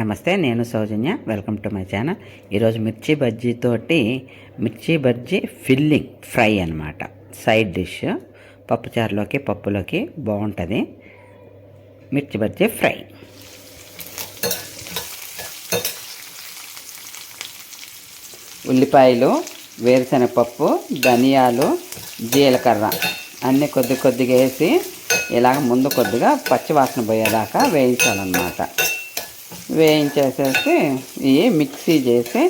నమస్తే నేను Soujanya. Welcome to my channel. ఈరోజు మిర్చి బజ్జీతోటి మిర్చి బజ్జీ ఫిల్లింగ్ ఫ్రై అనమాట సైడ్ డిష్ పప్పుచారులోకి పప్పులోకి బాగుంటుంది. మిర్చి బజ్జీ ఫ్రై. ఉల్లిపాయలు వేరుశనగపప్పు ధనియాలు జీలకర్ర అన్నీ కొద్ది కొద్దిగా వేసి ఇలాగ ముందు కొద్దిగా పచ్చివాసన పోయేదాకా వేయించాలన్నమాట. వేయించేసేసి ఇవి మిక్సీ చేసి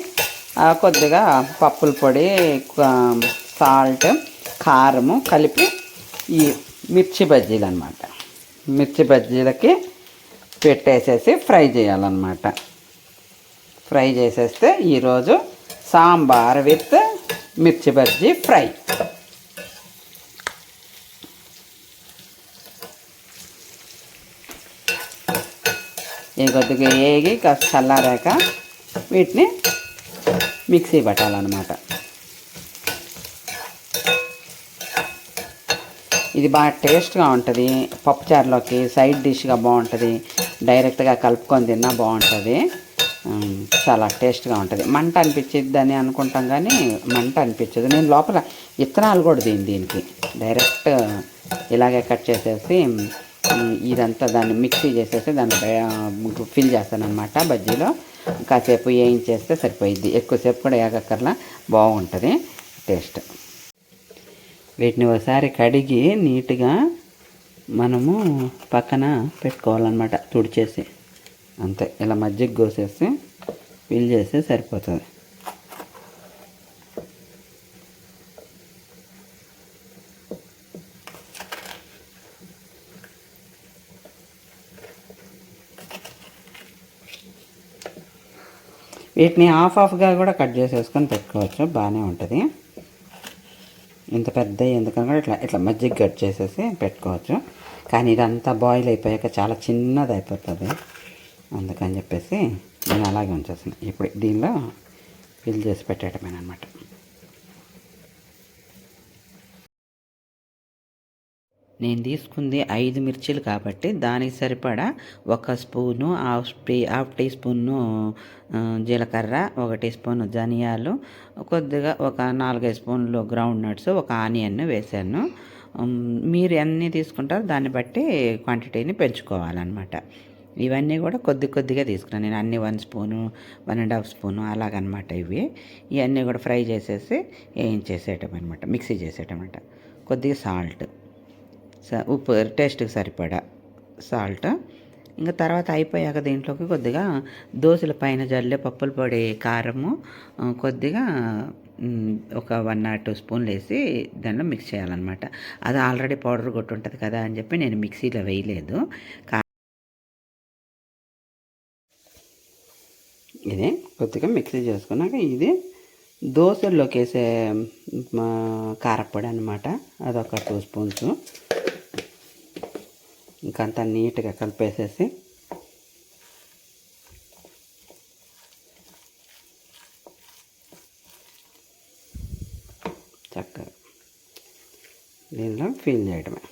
కొద్దిగా పప్పుల పొడి సాల్ట్ కారము కలిపి ఈ మిర్చి బజ్జీలు అనమాట మిర్చి బజ్జీలకి పెట్టేసేసి ఫ్రై చేయాలన్నమాట ఫ్రై చేసేస్తే ఈరోజు సాంబార్ విత్ మిర్చి బజ్జీ ఫ్రై. ఈ కొద్దిగా వేగి కాస్త చల్లారాక వీటిని మిక్సీ పట్టాలన్నమాట ఇది బాగా టేస్ట్గా ఉంటుంది. పప్పుచారులోకి సైడ్ డిష్గా బాగుంటుంది. డైరెక్ట్గా కలుపుకొని తిన్నా బాగుంటుంది. చాలా టేస్ట్గా ఉంటుంది. మంట అనిపించిద్ది అని అనుకుంటాం కానీ మంట అనిపించదు. నేను లోపల ఇత్తనాలు కూడా దీని దీనికి. డైరెక్ట్ ఇలాగే కట్ చేసేసి ఇదంతా దాన్ని మిక్సీ చేసేసి దాన్ని ఫిల్ చేస్తాను అనమాట బజ్జీలో. కాసేపు వేయించేస్తే సరిపోయిద్ది. ఎక్కువసేపు కూడా వేగక్కర్లా బాగుంటుంది. టేస్ట్. వీటిని ఒకసారి కడిగి నీట్గా మనము పక్కన పెట్టుకోవాలన్నమాట తుడిచేసి. అంతే. ఇలా మజ్జిగ కోసేసి ఫిల్ చేస్తే సరిపోతుంది. వీటిని హాఫ్ ఆఫ్గా కూడా కట్ చేసేసుకొని పెట్టుకోవచ్చు. బాగానే ఉంటుంది. ఇంత పెద్ద ఎందుకని కూడా ఇట్లా ఇట్లా మజ్జిగ కట్ చేసేసి పెట్టుకోవచ్చు. కానీ ఇదంతా బాయిల్ అయిపోయాక చాలా చిన్నది అయిపోతుంది. అందుకని చెప్పేసి నేను అలాగే ఉంచేసాను ఇప్పుడు దీనిలో ఫిల్ చేసి పెట్టేయటమేనమాట నేను తీసుకుంది ఐదు మిర్చీలు కాబట్టి దానికి సరిపడా ఒక spoon half tea half teaspoon జీలకర్ర ఒక టీ స్పూన్ ధనియాలు కొద్దిగా ఒక నాలుగైదు స్పూన్లు గ్రౌండ్ నట్స్ ఒక ఆనియన్ వేసాను మీరు ఎన్ని తీసుకుంటారో దాన్ని బట్టి క్వాంటిటీని పెంచుకోవాలన్నమాట. ఇవన్నీ కూడా కొద్ది కొద్దిగా తీసుకున్నాను నేను అన్ని one spoon one and half spoon అలాగనమాట ఇవి. ఇవన్నీ కూడా ఫ్రై చేసేసి వేయించేసేయటం అనమాట మిక్సీ చేసేయటం అనమాట కొద్దిగా సాల్ట్. ఉప్పు టేస్ట్కి సరిపడా సాల్ట్. ఇంకా తర్వాత అయిపోయాక దీంట్లోకి కొద్దిగా దోశల పైన జల్లే పప్పుల పొడి కారము కొద్దిగా ఒక వన్ ఆర్ టూ స్పూన్లు వేసి దాంట్లో మిక్స్ చేయాలన్నమాట. అది ఆల్రెడీ పౌడర్ కొట్టి ఉంటుంది కదా అని చెప్పి నేను మిక్సీలో వేయలేదు. ఇది కొద్దిగా మిక్సీ చేసుకున్నాక ఇది దోశల్లోకి వేసే మా కారపొడి అనమాట అదొక టూ స్పూన్స్. ఇంకంతా నీట్గా కలిపేసేసి చక్కగా దీనిలో ఫిల్ చేయడమే.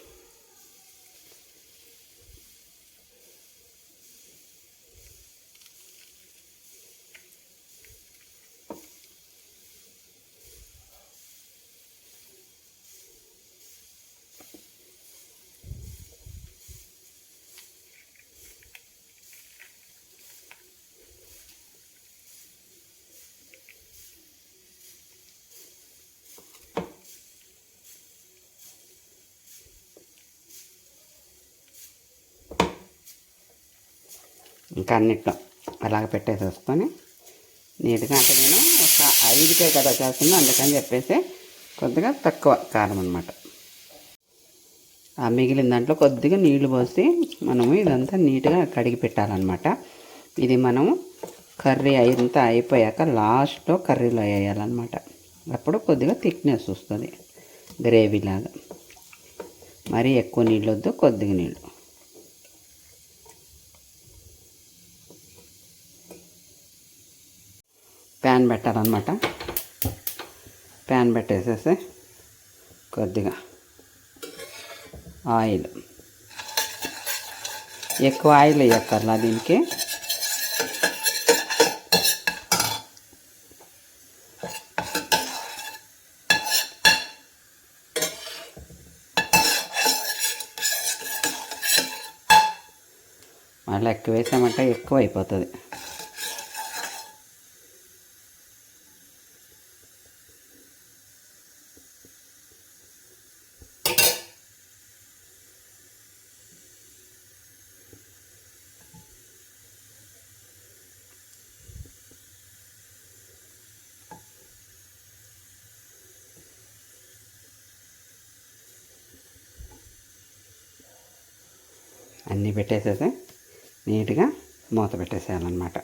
ఇంకా అన్నిట్లో అలాగ పెట్టేసేసుకొని నీట్గా అంటే నేను ఒక ఐదుకే కదా చేస్తున్నా అందుకని చెప్పేసి కొద్దిగా తక్కువ కారం అనమాట ఆ మిగిలిన దాంట్లో కొద్దిగా నీళ్ళు పోసి మనము ఇదంతా నీట్గా కడిగి పెట్టాలన్నమాట. ఇది మనము కర్రీ అంతా అయిపోయాక లాస్ట్లో కర్రీలో వేయాలన్నమాట. అప్పుడు కొద్దిగా థిక్నెస్ వస్తుంది గ్రేవీ లాగా మరీ ఎక్కువ నీళ్ళు వద్దు కొద్దిగా నీళ్ళు. ప్యాన్ పెట్టాలన్నమాట. ప్యాన్ పెట్టేసేసి కొద్దిగా ఆయిల్. ఎక్కువ ఆయిల్ వేయక్కర్లా దీనికి. మళ్ళీ ఎక్కువ వేసామంటే ఎక్కువ అయిపోతుంది. అన్నీ పెట్టేసేసి నీట్గా మూత పెట్టేసేయాలన్నమాట.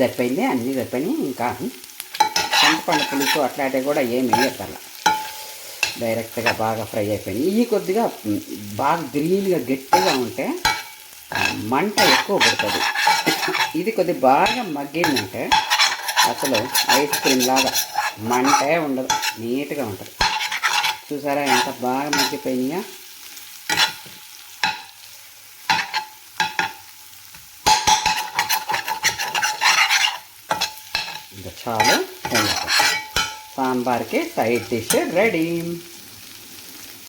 సరిపోయింది అన్నీ సరిపోయినాయి. ఇంకా చింతపండు పులుసు అట్లాంటివి కూడా ఏమి వేయక్కర్ల డైరెక్ట్గా బాగా ఫ్రై అయిపోయినాయి. ఇవి కొద్దిగా బాగా గ్రీన్గా గట్టిగా ఉంటే మంట ఎక్కువ పడుతుంది. ఇది కొద్ది బాగా మగ్గిందంటే అసలు ఐస్ క్రీమ్ లాగా మంటే ఉండదు. నీట్గా ఉంటుంది. చూసారా ఎంత బాగా మగ్గిపోయినాయా? చాలు సాంబార్కి సైడ్ డిష్ రెడీ.